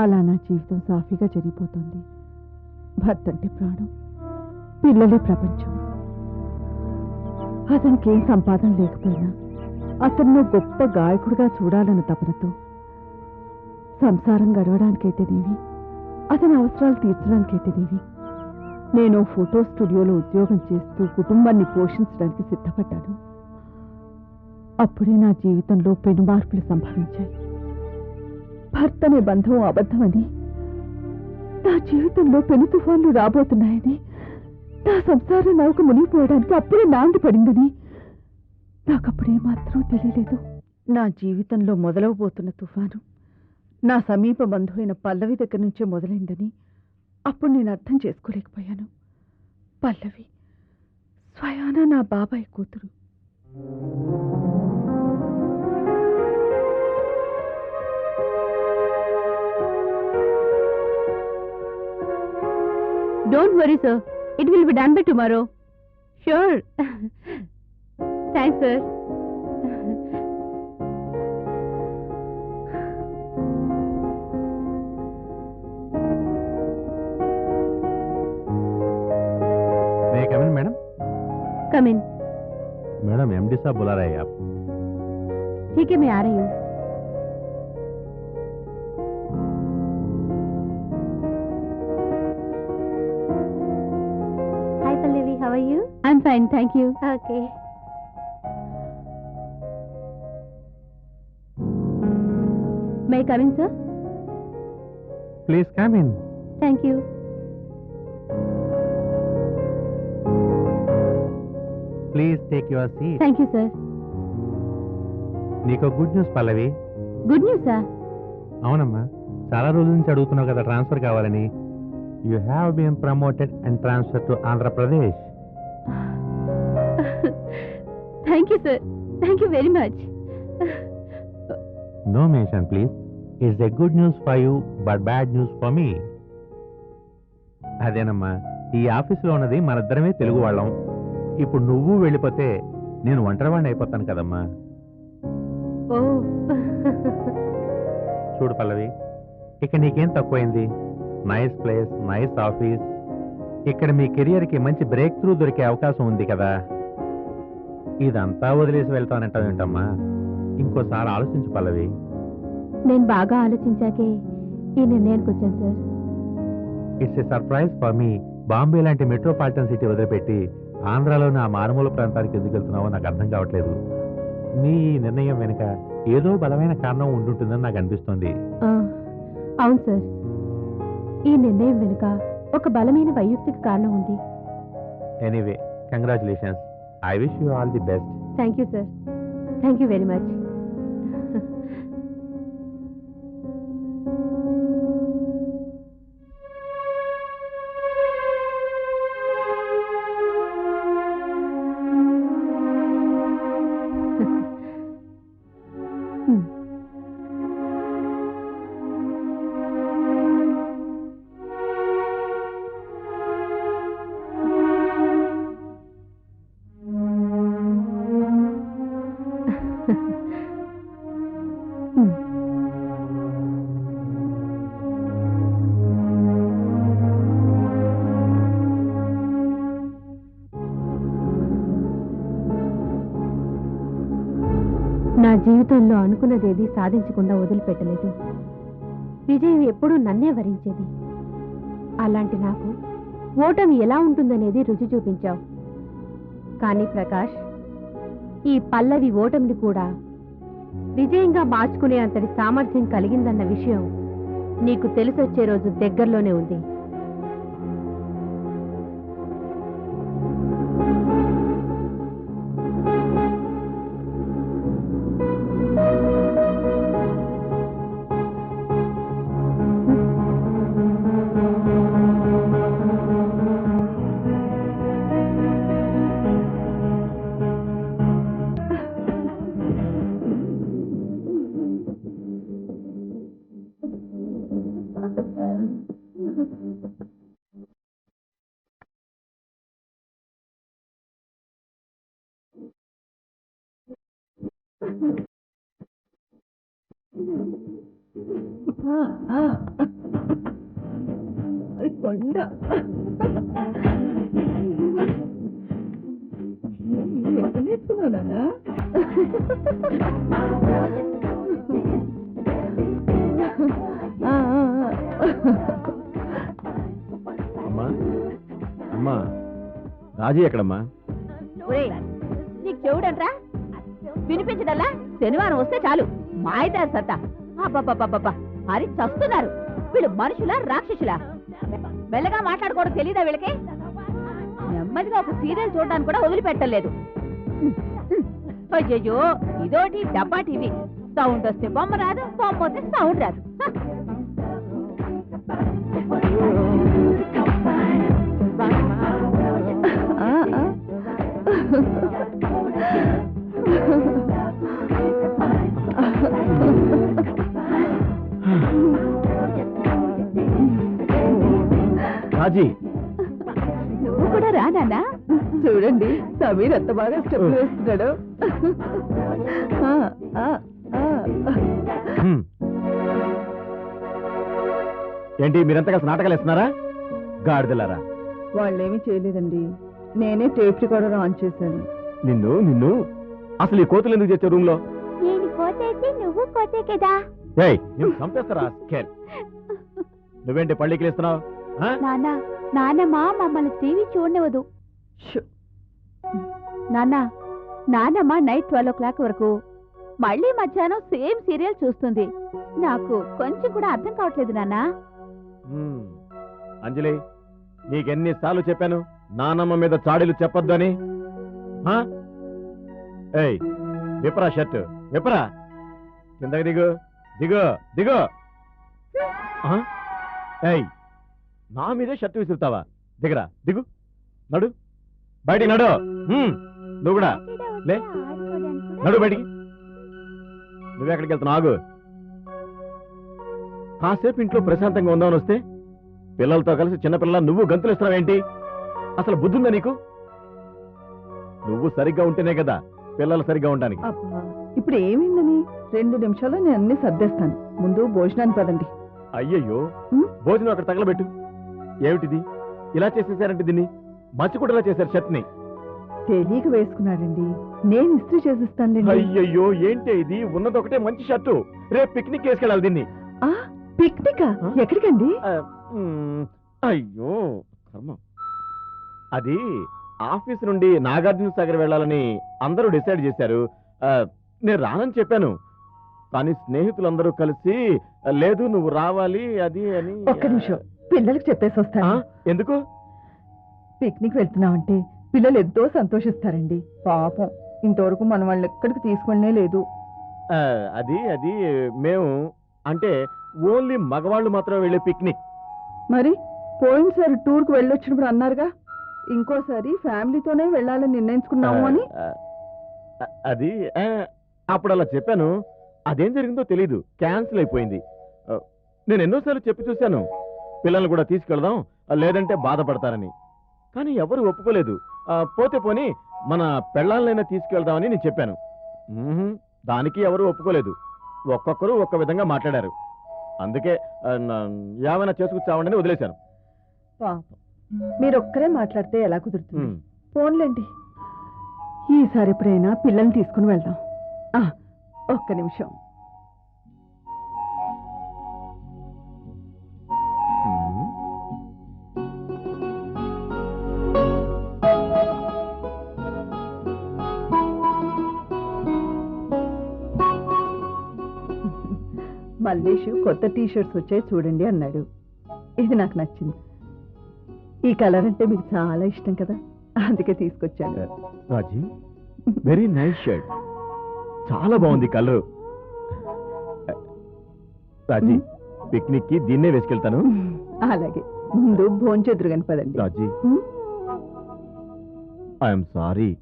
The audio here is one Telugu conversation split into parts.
అలా నా జీవితం సాఫీగా జరిగిపోతుంది. భర్త అంటే ప్రాణం పిల్లలే ప్రపంచం. అతనికి ఏం సంపాదన లేకపోయినా అతన్ని గొప్ప గాయకుడిగా చూడాలన్న తపనతో సంసారం గడవడానికైతేనేవి అతని అవసరాలు తీర్చడానికైతేనేవి నేను ఫోటో స్టూడియోలో ఉద్యోగం చేస్తూ కుటుంబాన్ని పోషించడానికి సిద్ధపడ్డాను. అప్పుడే నా జీవితంలో పెను మార్పులు సంభవించాయి. భర్త అనే బంధం అబద్ధమని. నా జీవితంలో పెను తుఫాన్లు రాబోతున్నాయని నా సంసార నౌక మునిగిపోవడానికి అప్పుడే నాంది పడిందని. నాకప్పుడే మాత్రం తెలియలేదు. నా జీవితంలో మొదలవబోతున్న తుఫాను నా సమీప బంధువైన పల్లవి దగ్గర నుంచే మొదలైందని అప్పుడు నేను అర్థం చేసుకోలేకపోయాను. పల్లవి స్వయాన నా బాబాయ్ కూతురు. Don't worry, sir. It will be done by tomorrow. Sure. Thanks, sir. May I come in, madam? Come in. Madam MD साहब बुला रहे हैं आप ठीक है मैं आ रही हूँ fine thank you okay may coming sir please come in thank you please take your seat thank you sir నీకు good news Pallavi. Good news sir అవునమ్మా. చాలా రోజుల నుంచి అడుగుతున్నావు కదా ట్రాన్స్ఫర్ కావాలని. You have been promoted and transfer to Andhra Pradesh thank you sir thank you very much no mention please it's a good news for you but bad news for me అదేనమ్మా ఈ ఆఫీసులో ఉన్నది మనిద్దరమే తెలుగు వాళ్ళం. ఇప్పుడు నువ్వు వెళ్ళిపోతే నేను ఒంటరివాడిని అయిపోతాను కదమ్మా. చూడు పల్లవి ఇక నీకేం తక్కువైంది? నైస్ ప్లేస్ నైస్ ఆఫీస్ ఇక్కడ మీ కెరియర్కి మంచి బ్రేక్ త్రూ దొరికే అవకాశం ఉంది కదా. ఇదంతా వదిలేసి వెళ్తానంటావు ఏంటమ్మా? ఇంకోసారి ఆలోచించు పల్లవి. నేను బాగా ఆలోచించాకే ఈ నిర్ణయానికి వచ్చాను sir. It's a surprise for me Bombay లాంటి మెట్రోపాలిటన్ సిటీ వదిలిపెట్టి ఆంధ్రాలోని ఆ మారుమూల ప్రాంతానికి ఎందుకు వెళ్తున్నావో నాకు అర్థం కావట్లేదు. నీ ఈ నిర్ణయం వెనుక ఏదో బలమైన కారణం ఉండుంటుందని నాకు అనిపిస్తోంది. అవును సార్. ఈ నిర్ణయం వెనుక ఒక బలమైన వైయక్తిక కారణం ఉంది. Anyway congratulations I wish you all the best. Thank you, sir. Thank you very much. నా జీవితంలో అనుకున్నదేది సాధించకుండా వదిలిపెట్టలేదు. విజయం ఎప్పుడూ నన్నే వరించేది. అలాంటి నాకు ఓటమి ఎలా ఉంటుందనేది రుచి చూపించావు. కానీ ప్రకాష్ ఈ పల్లవి ఓటమిని కూడా విజయంగా మార్చుకునే అంతటి సామర్థ్యం కలిగిందన్న విషయం నీకు తెలిసొచ్చే రోజు దగ్గరలోనే ఉంది. కొండ. నేర్చుకున్నానా అమ్మా అమ్మా రాజీ ఎక్కడమ్మా? ఒరేయ్, నీకు చెవుడంట్రా వినిపించడల్లా శనివారం వస్తే చాలు. మాయదారి సత్తా. మరి చస్తున్నారు. వీళ్ళు మనుషులా రాక్షసులా? మెల్లగా మాట్లాడుకోవడం తెలీదా వీళ్ళకి? నెమ్మదిగా ఒక సీరియల్ చూడడానికి కూడా వదిలిపెట్టలేదు. అయ్యో ఇదోటి డబ్బా టీవీ. సౌండ్ వస్తే బొమ్మ రాదు బొమ్మ వస్తే సౌండ్ రాదు. హ. రాజీ. నువ్వు కూడా రా నాన్నా. చూడండి సమీర్ ఎంత బాగా స్టెప్ వేస్తున్నాడు. ఆ, ఆ, ఆ. హ్మ్. ఏంటి మీరంతా కలిసి నాటకాలు వేస్తున్నారా? గాడిదలారా. వాళ్ళేమీ చేయలేదండి. నేనే టేప్ రికార్డర్ ఆన్ చేశాను. నిన్ను నిన్ను? అసలు ఈ కోతులు ఎందుకు చేసే రూమ్లో నేను కోతైతే నువ్వు కోతే కదా. ఏయ్ చంపేస్తారా స్కేల్? నువ్వేంటి పళ్ళికి లేస్తున్నావు? నాన్న నాన్నమ్మ మమ్మల్ని టీవీ చూడనివ్వదు. షు. నాన్న నాన్నమ్మ నైట్ ట్వెల్వ్ ఓ క్లాక్ వరకు మళ్ళీ మధ్యాహ్నం సేమ్ సీరియల్ చూస్తుంది. నాకు కొంచెం కూడా అర్థం కావట్లేదు నాన్న. అంజలి నీకెన్నిసార్లు చెప్పాను నానమ్మ మీద చాడీలు చెప్పొద్దు అని? ఏయ్ విప్పరా షర్ట్ విప్పరా కిందకి దిగు దిగు దిగు? ఏయ్ నా మీదే షర్ట్ విసురుతావా? దిగరా దిగు. నడు. బయటికి నడు. నువ్వు కూడా. లే. నడు బయటికి. నువ్వెక్కడికి వెళ్తున్నావు? ఆగు. కాసేపు ఇంట్లో ప్రశాంతంగా ఉందామని వస్తే పిల్లలతో కలిసి చిన్నపిల్లల నువ్వు గంతులు ఇస్తున్నావేంటి అసలు బుద్ధుందా నీకు? నువ్వు సరిగ్గా ఉంటేనే కదా పిల్లలు సరిగ్గా ఉండడానికి. ఇప్పుడు ఏమైందని? రెండు నిమిషాల్లో నేను అన్ని సర్దేస్తాను. ముందు భోజనానికి పదండి. అయ్యయ్యో. భోజనం అక్కడ తగలబెట్టు. ఏమిటిది? ఇలా చేసేసారంటే దీన్ని మచ్చికుడలా చేశారు షర్ట్ని తెలియక వేసుకున్నాడండి నేను ఇస్త్రీ చేసిస్తానులేండి. అయ్యయ్యో ఏంటి ఇది? ఉన్నదొకటే మంచి షర్టు. రేపు పిక్నిక్ వేసుకెళ్ళాలి దీన్ని. ఆ, పిక్నికా? ఎక్కడికండి? అయ్యో కర్మ. అది ఆఫీస్ నుండి నాగార్జున సాగర్ వెళ్ళాలని అందరూ డిసైడ్ చేశారు. నేను రానని చెప్పాను. కానీ స్నేహితులందరూ కలిసి "ఆ, లేదు నువ్వు రావాలి అది అని. ఒక్క నిమిషం. పిల్లలకి చెప్పేసి వస్తాను. ఎందుకు? పిక్నిక్ వెళ్తున్నామంటే పిల్లలు ఎంతో సంతోషిస్తారండి. పాపం ఇంతవరకు మన వాళ్ళు ఎక్కడికి తీసుకెళ్ళనే లేదు. అది అది మేము అంటే ఓన్లీ మగవాళ్ళు మాత్రమే వెళ్ళే పిక్నిక్. మరి పోయినసారి టూర్కి వెళ్ళొచ్చినప్పుడు అన్నారుగా ఇంకోసారి ఫ్యామిలీతోనే వెళ్ళాలని నిర్ణయించుకున్నాము అని? అది అప్పుడు అలా చెప్పాను. అదేం జరిగిందో తెలీదు. క్యాన్సిల్ అయిపోయింది. నేను ఎన్నోసార్లు చెప్పి చూశాను. పిల్లల్ని కూడా తీసుకెళ్దాం. లేదంటే బాధపడతారని. కానీ ఎవరు ఒప్పుకోలేదు. పోతే పోని మన పెళ్ళాలనైనా తీసుకెళ్దామని నేను చెప్పాను. దానికి ఎవరు ఒప్పుకోలేదు. ఒక్కొక్కరు ఒక్క విధంగా మాట్లాడారు. అందుకే ఏమైనా చేసుకొచ్చామండి వదిలేశాను. పాపం. మీరు ఒక్కరే మాట్లాడితే ఎలా కుదురుతుంది. ఫోన్లేండి ఈసారి ఎప్పుడైనా పిల్లల్ని తీసుకుని వెళ్దాం. ఒక్క నిమిషం. మల్లేషు కొత్త టీ షర్ట్స్ వచ్చాయి చూడండి అన్నాడు. ఇది నాకు నచ్చింది. ఈ కలర్ అంటే మీకు చాలా ఇష్టం కదా? అందుకే తీసుకొచ్చాను. Raji very nice shirt. చాలా బాగుంది కలర్. రాజీ పిక్నిక్కి దీన్నే వేసుకెళ్తాను. అలాగే. ముందు భోంచెదురు కానీ పదండి రాజీ. I'm sorry.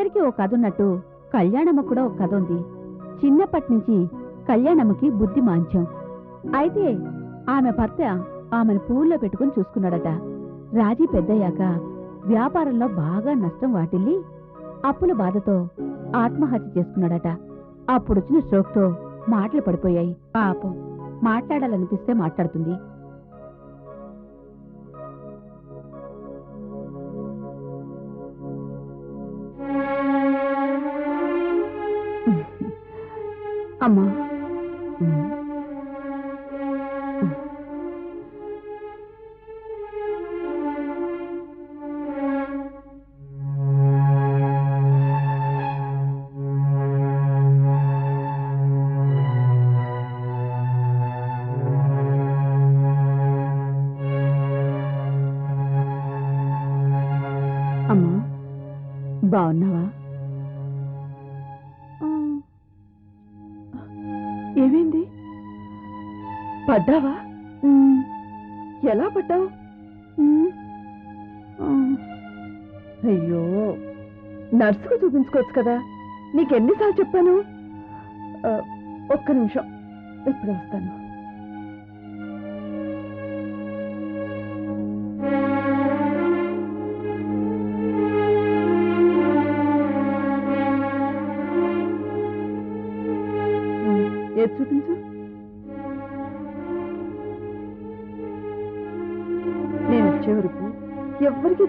అందరికీ ఓ ఒక కథ ఉన్నట్టు కళ్యాణమ్మ కూడా ఒక కథ ఉంది. చిన్నప్పటి నుంచి కళ్యాణమ్మకి బుద్ధి మాంచం అయితే ఆమె భర్త ఆమెను పూల్లో పెట్టుకుని చూసుకున్నాడట. రాజీ పెద్దయ్యాక వ్యాపారంలో బాగా నష్టం వాటిల్లి అప్పుల బాధతో ఆత్మహత్య చేసుకున్నాడట. అప్పుడొచ్చిన స్ట్రోక్తో మాటలు పడిపోయాయి. పాపం మాట్లాడాలనిపిస్తే మాట్లాడుతుంది. అమ్మా. అమ్మా బాగున్నావా? పడ్డావా? ఎలా పడ్డావు? అయ్యో నర్సుకు చూపించుకోవచ్చు కదా. నీకెన్నిసార్లు చెప్పాను? ఆ, ఒక్క నిమిషం. ఇప్పుడు వస్తాను. ఏది చూపించు?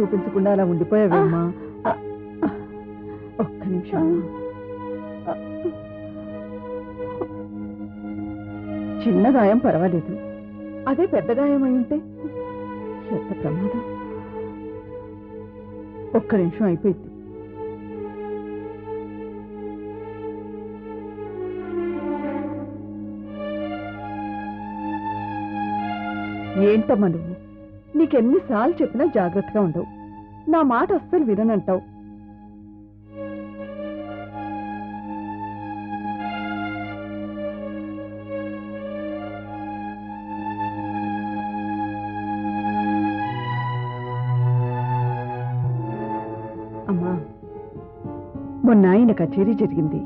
చూపించకుండా అలా ఉండిపోయావమ్మా? ఒక్క నిమిషం. చిన్న గాయం పర్వాలేదు. అదే పెద్ద గాయం అయి ఉంటే? ఎంత ప్రమాదం? ఒక్క నిమిషం అయిపోయింది. ఏంటమ్మా నువ్వు? నీకెన్నిసార్లు చెప్పినా జాగ్రత్తగా ఉండవు. నా మాట అస్సలు విననంటావు. అమ్మా మొన్న ఆయన కచేరీ జరిగింది.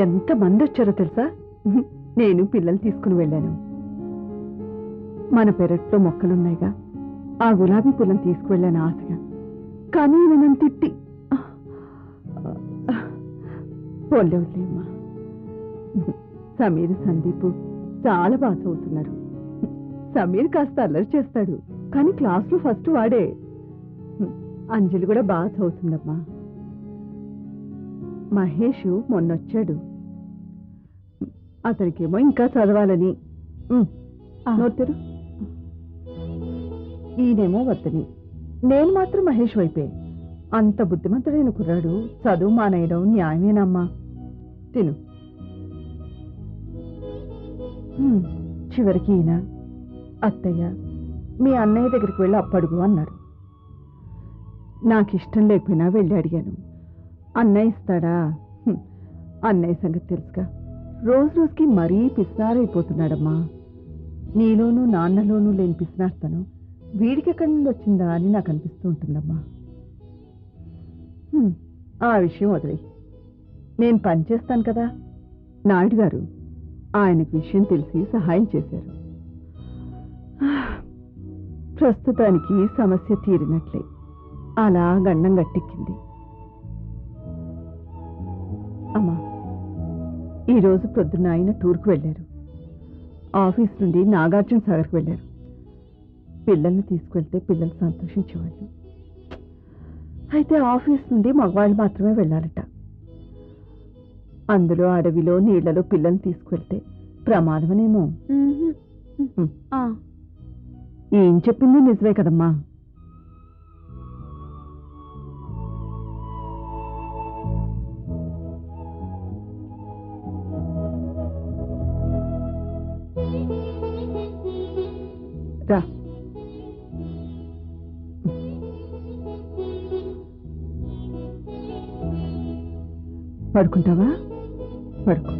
ఎంత మంది వచ్చారో తెలుసా? నేను పిల్లలు తీసుకుని వెళ్ళాను. మన పెరట్లో మొక్కలున్నాయిగా. ఆ గులాబీ పూలను తీసుకువెళ్ళాను ఆశగా. కానీ నన్ను తిట్టి. పోలేవులేమ్మా సమీర్ సందీప్ చాలా బాగా చదువుతున్నారు సమీర్ కాస్త అల్లరి చేస్తాడు కానీ క్లాస్లో ఫస్ట్ వాడే. అంజలి కూడా బాగా చదువుతుందమ్మా మహేష్ మొన్నొచ్చాడు. అతనికేమో ఇంకా చదవాలని. నోటెరు ఈయనేమో వద్దని నేను మాత్రం మహేష్ వైపే. అంత బుద్ధిమంతుడైన కుర్రాడు చదువు మానేయడం న్యాయమేనమ్మా. తిను. చివరికి ఈయన అత్తయ్య మీ అన్నయ్య దగ్గరికి వెళ్ళి అప్పడుగు అన్నారు నాకు ఇష్టం లేకపోయినా వెళ్ళి అడిగాను. అన్నయ్య ఇస్తాడా? అన్నయ్య సంగతి తెలుసుగా. రోజు రోజుకి మరీ పిసినారైపోతున్నాడమ్మా. నీలోనూ నాన్నలోనూ లేని పిసినార్తను వీడికి ఎక్కడి నుండి వచ్చిందా అని నాకు అనిపిస్తూ ఉంటుందమ్మా. ఆ విషయం వదిలే. నేను పనిచేస్తాను కదా. నాయుడు గారు ఆయనకు విషయం తెలిసి సహాయం చేశారు. ప్రస్తుతానికి సమస్య తీరినట్లే. అలా గండం గట్టెక్కింది. అమ్మా ఈరోజు పొద్దున్న ఆయన టూర్కు వెళ్ళారు. ఆఫీస్ నుండి నాగార్జున సాగర్కు వెళ్ళారు. పిల్లల్ని తీసుకెళ్తే పిల్లలు సంతోషించేవాళ్ళు. అయితే ఆఫీస్ నుండి మగవాళ్ళు మాత్రమే వెళ్ళాలట. అందులో అడవిలో నీళ్ళలో పిల్లల్ని తీసుకెళ్తే ప్రమాదమనేమో. ఏం చెప్పింది నిజమే కదమ్మా? పడుకుంటావా? పడుకో.